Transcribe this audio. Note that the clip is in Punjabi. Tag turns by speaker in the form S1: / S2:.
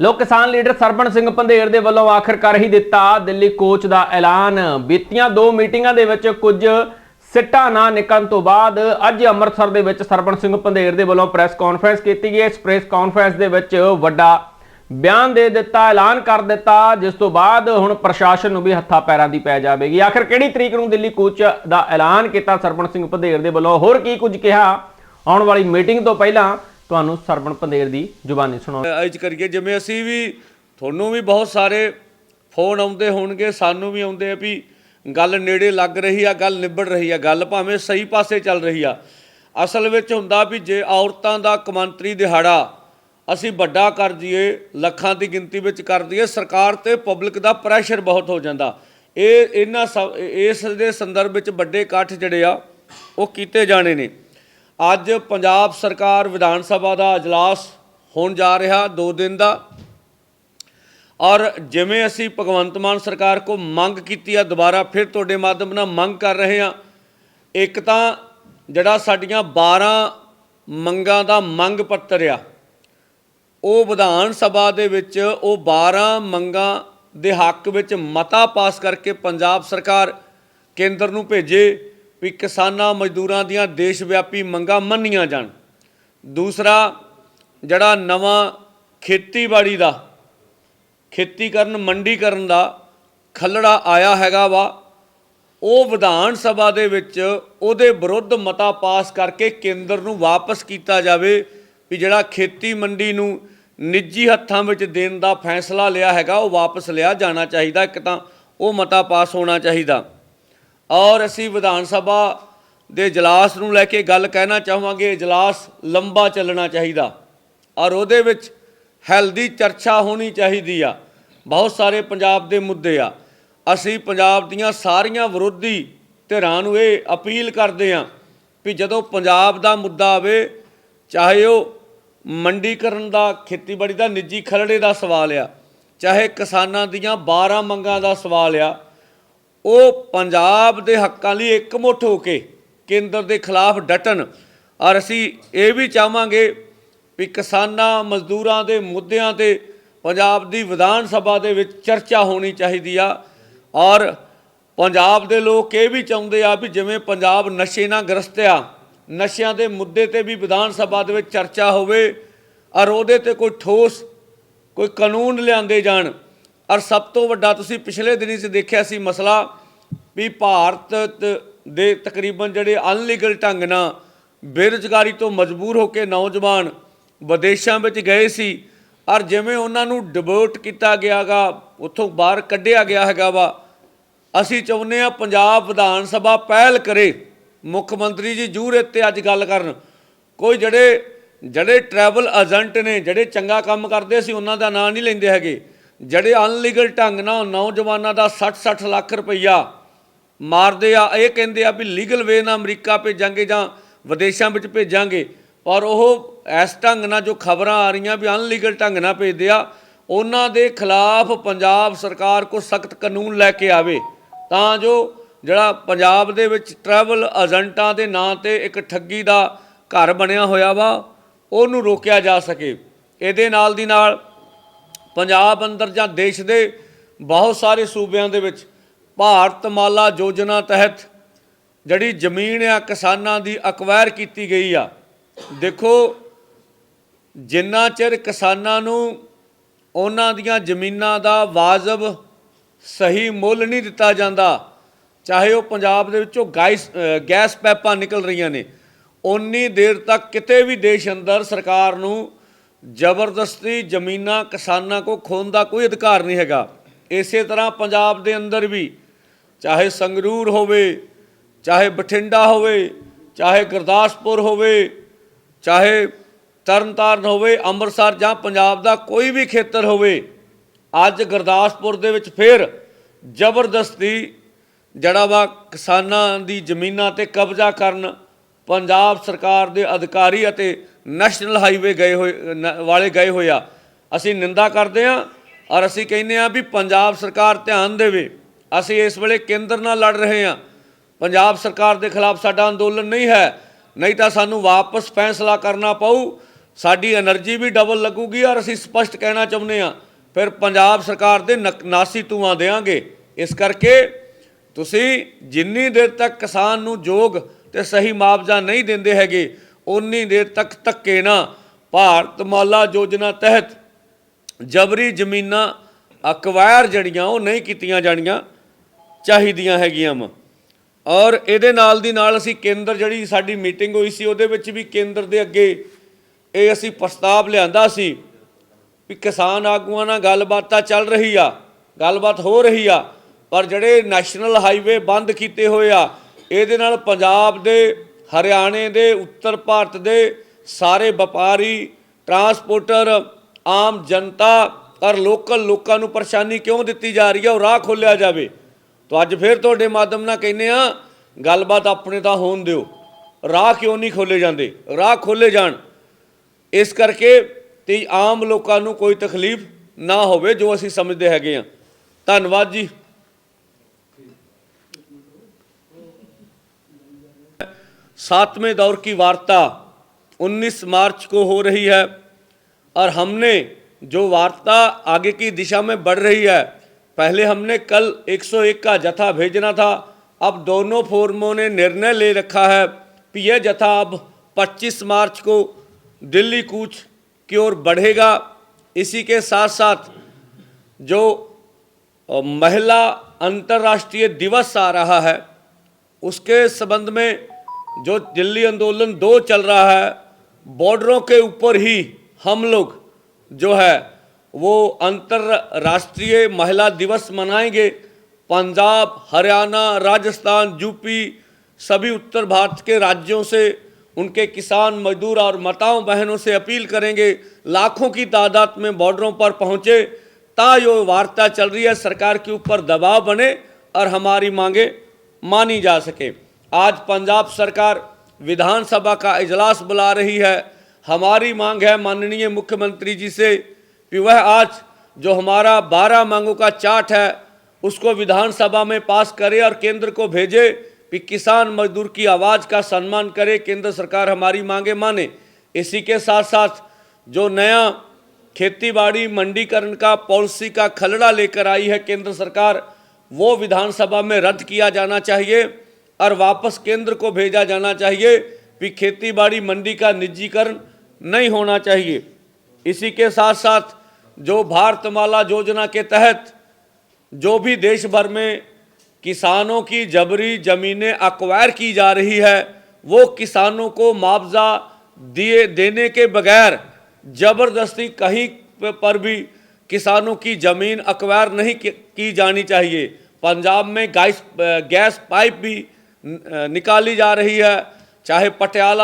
S1: ਲੋਕ ਕਿਸਾਨ ਲੀਡਰ ਸਰਬਣ ਸਿੰਘ ਪੰਧੇਰ ਦੇ ਵੱਲੋਂ ਆਖਰਕਾਰ ਹੀ ਦਿੱਤਾ ਦਿੱਲੀ ਕੋਚ ਦਾ ਐਲਾਨ। ਬੀਤੀਆਂ ਦੋ ਮੀਟਿੰਗਾਂ ਦੇ ਵਿੱਚ ਕੁਝ ਸਿੱਟਾ ਨਾ ਨਿਕਲਣ ਤੋਂ ਬਾਅਦ ਅੱਜ ਅੰਮ੍ਰਿਤਸਰ ਦੇ ਵਿੱਚ ਸਰਬਣ ਸਿੰਘ ਪੰਧੇਰ ਦੇ ਵੱਲੋਂ ਪ੍ਰੈਸ ਕਾਨਫਰੰਸ ਕੀਤੀ ਗਈ। ਇਸ ਪ੍ਰੈਸ ਕਾਨਫਰੰਸ ਦੇ ਵਿੱਚ ਵੱਡਾ ਬਿਆਨ ਦੇ ਦਿੱਤਾ, ਐਲਾਨ ਕਰ ਦਿੱਤਾ, ਜਿਸ ਤੋਂ ਬਾਅਦ ਹੁਣ ਪ੍ਰਸ਼ਾਸਨ ਨੂੰ ਵੀ ਹੱਥਾਂ ਪੈਰਾਂ ਦੀ ਪੈ ਜਾਵੇਗੀ। ਆਖਰ ਕਿਹੜੀ ਤਰੀਕ ਨੂੰ ਦਿੱਲੀ ਕੋਚ ਦਾ ਐਲਾਨ ਕੀਤਾ? ਸਰਬਣ ਸਿੰਘ ਪੰਧੇਰ ਦੇ ਵੱਲੋਂ ਹੋਰ ਕੀ ਕੁਝ ਕਿਹਾ? ਆਉਣ ਵਾਲੀ ਮੀਟਿੰਗ ਤੋਂ ਪਹਿਲਾਂ ਤੁਹਾਨੂੰ ਸਰਬਣ ਪੰਦੇਰ ਦੀ ਜ਼ੁਬਾਨੀ ਸੁਣਾਓ
S2: ਅੱਜ ਕਰੀਏ, ਜਿਵੇਂ ਅਸੀਂ ਵੀ, ਤੁਹਾਨੂੰ ਵੀ ਬਹੁਤ ਸਾਰੇ ਫੋਨ ਆਉਂਦੇ ਹੋਣਗੇ, ਸਾਨੂੰ ਵੀ ਆਉਂਦੇ ਆ ਵੀ ਗੱਲ ਨੇੜੇ ਲੱਗ ਰਹੀ ਆ, ਗੱਲ ਨਿਬੜ ਰਹੀ ਆ, ਗੱਲ ਭਾਵੇਂ ਸਹੀ ਪਾਸੇ ਚੱਲ ਰਹੀ ਆ। ਅਸਲ ਵਿੱਚ ਹੁੰਦਾ ਵੀ ਜੇ ਔਰਤਾਂ ਦਾ ਕਮੰਤਰੀ ਦਿਹਾੜਾ ਅਸੀਂ ਵੱਡਾ ਕਰ ਦਈਏ, ਲੱਖਾਂ ਦੀ ਗਿਣਤੀ ਵਿੱਚ ਕਰ ਦਈਏ, ਸਰਕਾਰ ਤੇ ਪਬਲਿਕ ਦਾ ਪ੍ਰੈਸ਼ਰ ਬਹੁਤ ਹੋ ਜਾਂਦਾ। ਇਹ, ਇਹਨਾਂ ਸਭ, ਇਸ ਦੇ ਸੰਦਰਭ ਵਿੱਚ ਵੱਡੇ ਇਕੱਠ ਜਿਹੜੇ ਆ, ਉਹ ਕੀਤੇ ਜਾਣੇ ਨੇ। ਅੱਜ ਪੰਜਾਬ ਸਰਕਾਰ ਵਿਧਾਨ ਸਭਾ ਦਾ اجلاس ਹੋਣ ਜਾ ਰਿਹਾ 2 ਦਿਨ ਦਾ ਔਰ ਜਿਵੇਂ ਅਸੀਂ ਭਗਵੰਤ ਮਾਨ ਸਰਕਾਰ ਕੋ ਮੰਗ ਕੀਤੀ ਆ ਦੁਬਾਰਾ ਫਿਰ ਤੁਹਾਡੇ ਮਾਧਿਅਮ ਨਾਲ ਮੰਗ ਕਰ ਰਹੇ ਆ ਇੱਕ ਤਾਂ ਜਿਹੜਾ ਸਾਡੀਆਂ 12 ਮੰਗਾਂ ਦਾ ਮੰਗ ਪੱਤਰ ਆ ਉਹ ਵਿਧਾਨ ਸਭਾ ਦੇ ਵਿੱਚ ਉਹ 12 ਮੰਗਾਂ ਦੇ ਹੱਕ ਵਿੱਚ ਮਤਾ ਪਾਸ ਕਰਕੇ ਪੰਜਾਬ ਸਰਕਾਰ ਕੇਂਦਰ ਨੂੰ ਭੇਜੇ ਵੀ ਕਿਸਾਨਾਂ ਮਜ਼ਦੂਰਾਂ ਦੀਆਂ ਦੇਸ਼ ਵਿਆਪੀ ਮੰਗਾਂ ਮੰਨੀਆਂ ਜਾਣ। ਦੂਸਰਾ, ਜਿਹੜਾ ਨਵਾਂ ਖੇਤੀਬਾੜੀ ਦਾ, ਖੇਤੀ ਕਰਨ, ਮੰਡੀ ਕਰਨ ਦਾ ਖੱਲੜਾ ਆਇਆ ਹੈਗਾ ਵਾ, ਉਹ ਵਿਧਾਨ ਸਭਾ ਦੇ ਵਿੱਚ ਉਹਦੇ ਵਿਰੁੱਧ ਮਤਾ ਪਾਸ ਕਰਕੇ ਕੇਂਦਰ ਨੂੰ ਵਾਪਸ ਕੀਤਾ ਜਾਵੇ ਵੀ ਜਿਹੜਾ ਖੇਤੀ ਮੰਡੀ ਨੂੰ ਨਿੱਜੀ ਹੱਥਾਂ ਵਿੱਚ ਦੇਣ ਦਾ ਫੈਸਲਾ ਲਿਆ ਹੈਗਾ, ਉਹ ਵਾਪਸ ਲਿਆ ਜਾਣਾ ਚਾਹੀਦਾ, ਇੱਕ ਤਾਂ ਉਹ ਮਤਾ ਪਾਸ ਹੋਣਾ ਚਾਹੀਦਾ। ਔਰ ਅਸੀਂ ਵਿਧਾਨ ਸਭਾ ਦੇ ਇਜਲਾਸ ਨੂੰ ਲੈ ਕੇ ਗੱਲ ਕਹਿਣਾ ਚਾਹਾਂਗੇ। ਇਜਲਾਸ ਲੰਬਾ ਚੱਲਣਾ ਚਾਹੀਦਾ ਔਰ ਉਹਦੇ ਵਿੱਚ ਹੈਲਦੀ ਚਰਚਾ ਹੋਣੀ ਚਾਹੀਦੀ ਆ। ਬਹੁਤ ਸਾਰੇ ਪੰਜਾਬ ਦੇ ਮੁੱਦੇ ਆ। ਅਸੀਂ ਪੰਜਾਬ ਦੀਆਂ ਸਾਰੀਆਂ ਵਿਰੋਧੀ ਧਿਰਾਂ ਨੂੰ ਇਹ ਅਪੀਲ ਕਰਦੇ ਆ ਵੀ ਜਦੋਂ ਪੰਜਾਬ ਦਾ ਮੁੱਦਾ ਆਵੇ, ਚਾਹੇ ਉਹ ਮੰਡੀਕਰਨ ਦਾ, ਖੇਤੀਬਾੜੀ ਦਾ, ਨਿੱਜੀ ਖਰੜੇ ਦਾ ਸਵਾਲ ਆ, ਚਾਹੇ ਕਿਸਾਨਾਂ ਦੀਆਂ 12 ਮੰਗਾਂ ਦਾ ਸਵਾਲ ਆ ਉਹ ਪੰਜਾਬ ਦੇ ਹੱਕਾਂ ਲਈ ਇਕਮੁੱਠ ਹੋ ਕੇ ਕੇਂਦਰ ਦੇ ਖਿਲਾਫ ਡਟਣ। ਔਰ ਅਸੀਂ ਇਹ ਵੀ ਚਾਹਾਂਗੇ ਵੀ ਕਿਸਾਨਾਂ, ਮਜ਼ਦੂਰਾਂ ਦੇ ਮੁੱਦਿਆਂ ਤੇ ਪੰਜਾਬ ਦੀ ਵਿਧਾਨ ਸਭਾ ਦੇ ਵਿੱਚ ਚਰਚਾ ਹੋਣੀ ਚਾਹੀਦੀ ਆ। ਔਰ ਪੰਜਾਬ ਦੇ ਲੋਕ ਇਹ ਵੀ ਚਾਹੁੰਦੇ ਆ ਵੀ ਜਿਵੇਂ ਪੰਜਾਬ ਨਸ਼ੇ ਨਾਲ ਗ੍ਰਸਤ ਆ, ਨਸ਼ਿਆਂ ਦੇ ਮੁੱਦੇ ਤੇ ਵੀ ਵਿਧਾਨ ਸਭਾ ਦੇ ਵਿੱਚ ਚਰਚਾ ਹੋਵੇ, ਔਰ ਉਹਦੇ ਤੇ ਕੋਈ ਠੋਸ, ਕੋਈ ਕਾਨੂੰਨ ਲਿਆਂਦੇ ਜਾਣ। ਔਰ ਸਭ ਤੋਂ ਵੱਡਾ ਤੁਸੀਂ ਪਿਛਲੇ ਦਿਨੀ 'ਚ ਦੇਖਿਆ ਸੀ ਮਸਲਾ ਵੀ ਭਾਰਤ ਦੇ ਤਕਰੀਬਨ ਜਿਹੜੇ ਅਨਲੀਗਲ ਢੰਗ ਨਾਲ ਬੇਰੁਜ਼ਗਾਰੀ ਤੋਂ ਮਜਬੂਰ ਹੋ ਕੇ ਨੌਜਵਾਨ ਵਿਦੇਸ਼ਾਂ ਵਿੱਚ ਗਏ ਸੀ, ਔਰ ਜਿਵੇਂ ਉਹਨਾਂ ਨੂੰ ਡਿਵੋਰਟ ਕੀਤਾ ਗਿਆਗਾ ਉੱਥੋਂ ਬਾਹਰ ਕੱਢਿਆ ਗਿਆ ਹੈਗਾ ਵਾ, ਅਸੀਂ ਚਾਹੁੰਦੇ ਆ ਪੰਜਾਬ ਵਿਧਾਨ ਸਭਾ ਪਹਿਲ ਕਰੇ। ਮੁੱਖ ਮੰਤਰੀ ਜੀ ਜੂਰ ਇੱਥੇ ਅੱਜ ਗੱਲ ਕਰਨ। ਕੋਈ ਜਿਹੜੇ ਜਿਹੜੇ ਟਰੈਵਲ ਏਜੰਟ ਨੇ, ਜਿਹੜੇ ਚੰਗਾ ਕੰਮ ਕਰਦੇ ਸੀ, ਉਹਨਾਂ ਦਾ ਨਾਂ ਨਹੀਂ ਲੈਂਦੇ ਹੈਗੇ। ਜਿਹੜੇ ਅਨਲੀਗਲ ਢੰਗ ਨਾਲ ਨੌਜਵਾਨਾਂ ਦਾ 60-60 ਲੱਖ ਰੁਪਈਆ ਮਾਰਦੇ ਆ, ਇਹ ਕਹਿੰਦੇ ਆ ਵੀ ਲੀਗਲ ਵੇ ਨਾਲ ਅਮਰੀਕਾ ਭੇਜਾਂਗੇ ਜਾਂ ਵਿਦੇਸ਼ਾਂ ਵਿੱਚ ਭੇਜਾਂਗੇ। ਪਰ ਉਹ ਇਸ ਢੰਗ ਨਾਲ ਜੋ ਖਬਰਾਂ ਆ ਰਹੀਆਂ ਵੀ ਅਨਲੀਗਲ ਢੰਗ ਨਾਲ ਭੇਜਦੇ ਆ, ਉਹਨਾਂ ਦੇ ਖਿਲਾਫ ਪੰਜਾਬ ਸਰਕਾਰ ਕੋ ਸਖਤ ਕਾਨੂੰਨ ਲੈ ਕੇ ਆਵੇ। ਤਾਂ ਜੋ ਜਿਹੜਾ ਪੰਜਾਬ ਦੇ ਵਿੱਚ ਟਰੈਵਲ ਏਜੰਟਾਂ ਦੇ ਨਾਂ ਤੇ ਇੱਕ ਠੱਗੀ ਦਾ ਘਰ ਬਣਿਆ ਹੋਇਆ ਵਾ, ਉਹਨੂੰ ਰੋਕਿਆ ਜਾ ਸਕੇ। ਇਹਦੇ ਨਾਲ ਦੀ ਨਾਲ ਪੰਜਾਬ ਅੰਦਰ ਜਾਂ ਦੇਸ਼ ਦੇ ਬਹੁਤ ਸਾਰੇ ਸੂਬਿਆਂ ਦੇ ਵਿੱਚ ਭਾਰਤ ਮਾਲਾ ਯੋਜਨਾ ਤਹਿਤ ਜਿਹੜੀ ਜ਼ਮੀਨ ਆ, ਕਿਸਾਨਾਂ ਦੀ ਅਕਵਾਇਰ ਕੀਤੀ ਗਈ ਆ। ਦੇਖੋ, ਜਿੰਨਾ ਚਿਰ ਕਿਸਾਨਾਂ ਨੂੰ ਉਹਨਾਂ ਦੀਆਂ ਜ਼ਮੀਨਾਂ ਦਾ ਵਾਜਬ ਸਹੀ ਮੁੱਲ ਨਹੀਂ ਦਿੱਤਾ ਜਾਂਦਾ, ਚਾਹੇ ਉਹ ਪੰਜਾਬ ਦੇ ਵਿੱਚੋਂ ਗੈਸ ਗੈਸ ਪੈਪਾਂ ਨਿਕਲ ਰਹੀਆਂ ਨੇ ਉਨੀ ਦੇਰ ਤੱਕ ਕਿਤੇ ਵੀ ਦੇਸ਼ ਅੰਦਰ ਸਰਕਾਰ ਨੂੰ ਜ਼ਬਰਦਸਤੀ ਜ਼ਮੀਨਾਂ ਕਿਸਾਨਾਂ ਕੋ ਖੋਣ ਦਾ ਕੋਈ ਅਧਿਕਾਰ ਨਹੀਂ ਹੈਗਾ। ਇਸੇ ਤਰ੍ਹਾਂ ਪੰਜਾਬ ਦੇ ਅੰਦਰ ਵੀ ਚਾਹੇ ਸੰਗਰੂਰ ਹੋਵੇ, ਚਾਹੇ ਬਠਿੰਡਾ ਹੋਵੇ, ਚਾਹੇ ਗੁਰਦਾਸਪੁਰ ਹੋਵੇ, ਚਾਹੇ ਤਰਨਤਾਰਨ ਹੋਵੇ, ਅੰਮ੍ਰਿਤਸਰ ਜਾਂ ਪੰਜਾਬ ਦਾ ਕੋਈ ਵੀ ਖੇਤਰ ਹੋਵੇ, ਅੱਜ ਗੁਰਦਾਸਪੁਰ ਦੇ ਵਿੱਚ ਫਿਰ ਜ਼ਬਰਦਸਤੀ ਜਿਹੜਾ ਵਾ ਕਿਸਾਨਾਂ ਦੀ ਜ਼ਮੀਨਾਂ ਤੇ ਕਬਜ਼ਾ ਕਰਨ ਪੰਜਾਬ ਸਰਕਾਰ ਦੇ ਅਧਿਕਾਰੀ ਅਤੇ ਨੈਸ਼ਨਲ ਹਾਈਵੇ ਗਏ ਹੋਏ ਵਾਲੇ ਗਏ ਹੋਏ ਆ। ਅਸੀਂ ਨਿੰਦਾ ਕਰਦੇ ਆ ਔਰ ਅਸੀਂ ਕਹਿੰਦੇ ਆ ਵੀ ਪੰਜਾਬ ਸਰਕਾਰ ਧਿਆਨ ਦੇਵੇ। ਅਸੀਂ ਇਸ ਵੇਲੇ ਕੇਂਦਰ ਨਾਲ ਲੜ ਰਹੇ ਆ। ਪੰਜਾਬ ਸਰਕਾਰ ਦੇ ਖਿਲਾਫ ਸਾਡਾ ਅੰਦੋਲਨ ਨਹੀਂ ਹੈ। ਨਹੀਂ ਤਾਂ ਸਾਨੂੰ ਵਾਪਸ ਫੈਸਲਾ ਕਰਨਾ ਪਊ। ਸਾਡੀ એનર્ਜੀ ਵੀ ਡਬਲ ਲੱਗੂਗੀ ਔਰ ਅਸੀਂ ਸਪਸ਼ਟ ਕਹਿਣਾ ਚਾਹੁੰਦੇ ਆ, ਫਿਰ ਪੰਜਾਬ ਸਰਕਾਰ ਦੇ ਨਾਸੀ ਤੂਆਂ ਦੇਾਂਗੇ ਇਸ ਕਰਕੇ ਤੁਸੀਂ ਜਿੰਨੀ ਦੇਰ ਤੱਕ ਕਿਸਾਨ ਨੂੰ ਯੋਗ ਤੇ ਸਹੀ ਮੁਆਵਜ਼ਾ ਨਹੀਂ ਦਿੰਦੇ ਹੈਗੇ ਉਨੀ ਦੇਰ ਤੱਕ ਧੱਕੇ ਨਾ। ਭਾਰਤ ਮਾਲਾ ਯੋਜਨਾ ਤਹਿਤ ਜਬਰੀ ਜ਼ਮੀਨਾਂ ਅਕਵਾਇਰ ਜਿਹੜੀਆਂ, ਉਹ ਨਹੀਂ ਕੀਤੀਆਂ ਜਾਣੀਆਂ ਚਾਹੀਦੀਆਂ ਹੈਗੀਆਂ ਵਾ। ਔਰ ਇਹਦੇ ਨਾਲ ਦੀ ਨਾਲ ਅਸੀਂ ਕੇਂਦਰ ਜਿਹੜੀ ਸਾਡੀ ਮੀਟਿੰਗ ਹੋਈ ਸੀ, ਉਹਦੇ ਵਿੱਚ ਵੀ ਕੇਂਦਰ ਦੇ ਅੱਗੇ ਇਹ ਅਸੀਂ ਪ੍ਰਸਤਾਵ ਲਿਆਂਦਾ ਸੀ ਵੀ ਕਿਸਾਨ ਆਗੂਆਂ ਨਾਲ ਗੱਲਬਾਤ ਤਾਂ ਚੱਲ ਰਹੀ ਆ, ਗੱਲਬਾਤ ਹੋ ਰਹੀ ਆ, ਪਰ ਜਿਹੜੇ ਨੈਸ਼ਨਲ ਹਾਈਵੇ ਬੰਦ ਕੀਤੇ ਹੋਏ ਆ, ਇਹਦੇ ਨਾਲ ਪੰਜਾਬ ਦੇ ਹਰਿਆਣੇ ਦੇ, ਉੱਤਰ ਭਾਰਤ ਦੇ ਸਾਰੇ ਵਪਾਰੀ, ਟਰਾਂਸਪੋਰਟਰ, ਆਮ ਜਨਤਾ ਔਰ ਲੋਕਲ ਲੋਕਾਂ ਨੂੰ ਪਰੇਸ਼ਾਨੀ ਕਿਉਂ ਦਿੱਤੀ ਜਾ ਰਹੀ ਹੈ? ਉਹ ਰਾਹ ਖੋਲਿਆ ਜਾਵੇ। ਤਾਂ ਅੱਜ ਫਿਰ ਤੁਹਾਡੇ ਮਾਧਮ ਨਾਲ ਕਹਿੰਦੇ ਆ ਗੱਲਬਾਤ ਆਪਣੇ ਤਾਂ ਹੋਣ ਦਿਓ। ਰਾਹ ਕਿਉਂ ਨਹੀਂ ਖੋਲੇ ਜਾਂਦੇ? ਰਾਹ ਖੋਲੇ ਜਾਣ। ਇਸ ਕਰਕੇ ਤੇ ਆਮ ਲੋਕਾਂ ਨੂੰ ਕੋਈ ਤਕਲੀਫ ਨਾ ਹੋਵੇ ਜੋ ਅਸੀਂ ਸਮਝਦੇ ਹੈਗੇ ਆ ਧੰਨਵਾਦ ਜੀ। सातवें दौर की वार्ता 19 मार्च को हो रही है और हमने जो वार्ता आगे की दिशा में बढ़ रही है, पहले हमने कल 101 का जथा भेजना था, अब दोनों फोरमों ने निर्णय ले रखा है कि यह जथा अब 25 मार्च को दिल्ली कूच की ओर बढ़ेगा। इसी के साथ साथ जो महिला अंतर्राष्ट्रीय दिवस आ रहा है, उसके संबंध में जो दिल्ली आंदोलन दो चल रहा है, बॉर्डरों के ऊपर ही हम लोग जो है, वो अंतर्राष्ट्रीय महिला दिवस मनाएँगे। पंजाब, हरियाणा, राजस्थान, यूपी, सभी उत्तर भारत के राज्यों से उनके किसान मजदूर और माताओं बहनों से अपील करेंगे, लाखों की तादाद में बॉर्डरों पर पहुँचे ता यो वार्ता चल रही है, सरकार के ऊपर दबाव बने और हमारी मांगे मानी जा सके। आज पंजाब सरकार विधानसभा का इजलास बुला रही है। हमारी मांग है माननीय मुख्यमंत्री जी से कि वह आज जो हमारा बारह मांगों का चार्ट है, उसको विधानसभा में पास करे और केंद्र को भेजे कि किसान मजदूर की आवाज़ का सम्मान करे, केंद्र सरकार हमारी मांगे माने। इसी के साथ साथ जो नया खेतीबाड़ी मंडीकरण का पॉलिसी का खलड़ा लेकर आई है केंद्र सरकार, वो विधानसभा में रद्द किया जाना चाहिए। और वापस केंद्र को भेजा जाना चाहिए कि खेती बाड़ी मंडी का निजीकरण नहीं होना चाहिए। इसी के साथ साथ जो भारतमाला योजना के तहत जो भी देश भर में किसानों की जबरी ज़मीनें अक्वायर की जा रही है, वो किसानों को मुआवजा दिए, देने के बगैर ज़बरदस्ती कहीं पर भी किसानों की ज़मीन अक्वायर नहीं की जानी चाहिए। पंजाब में गैस गैस पाइप भी निकाली जा रही है चाहे पटियाला